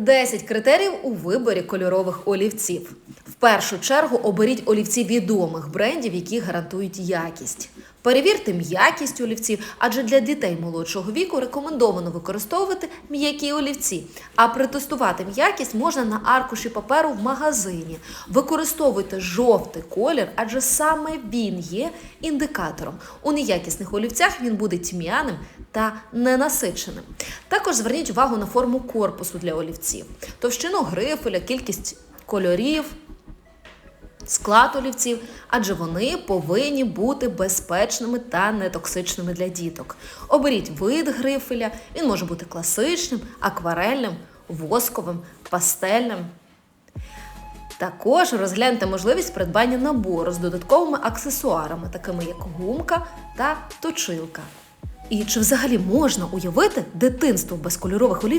10 критеріїв у виборі кольорових олівців. В першу чергу оберіть олівці відомих брендів, які гарантують якість. Перевірте м'якість олівців, адже для дітей молодшого віку рекомендовано використовувати м'які олівці. А протестувати м'якість можна на аркуші паперу в магазині. Використовуйте жовтий колір, адже саме він є індикатором. У неякісних олівцях він буде тьмяним та ненасиченим. Також зверніть увагу на форму корпусу для олівців, товщину грифеля, кількість кольорів, склад олівців, адже вони повинні бути безпечними та нетоксичними для діток. Оберіть вид грифеля, він може бути класичним, акварельним, восковим, пастельним. Також розгляньте можливість придбання набору з додатковими аксесуарами, такими як гумка та точилка. І чи взагалі можна уявити дитинство без кольорових олівців?